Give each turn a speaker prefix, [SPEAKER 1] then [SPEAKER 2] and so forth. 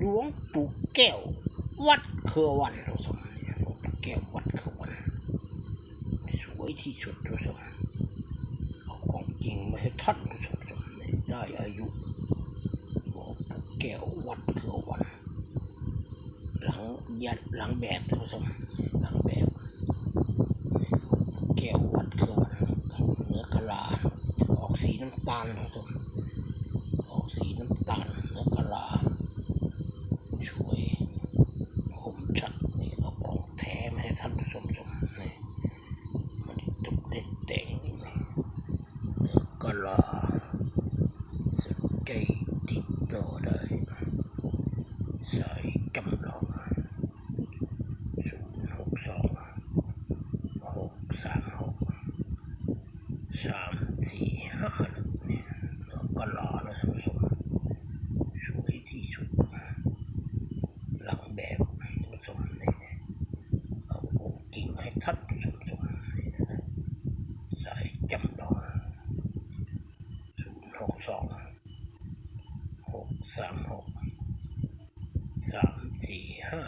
[SPEAKER 1] หลวงปู่แก้ว วัดเครือวันท่านผู้ชมเนี่ยหลวงปู่แก้ววัดเครือวันสวยที่สุดท่านผู้ชมเอาของจริงมาให้ท่านผู้ชมเนี่ยได้อายุหลวงปู่แก้ววัดเครือวันหลังยัดหลังแบบท่านผู้ชมหลังแบบแก้ววัดคือวันเนื้อกะลาออกสีน้ำตาลนะครับออกสีน้ำตาลเนื้อกะลาช่วยคมชัดนี่เอาของแท้มาให้ท่านผู้ชมชมนี่มันตกเด็ดแต่งนี่เนื้อกะ ลาสนใจติดต่อได้สายจำลองศูนย์หกสองหกสามหกสามสี่ห้าหนึ่งเนี่ยแล้วก็รอนะท่านผู้ชมสวยที่สุดหลังแบบผู้ชมนี่ยเอาจริงให้ท่านผู้ชมชมนี่นะสายจำลองศูนย์หก สองหกสามหกสามสี่ห้า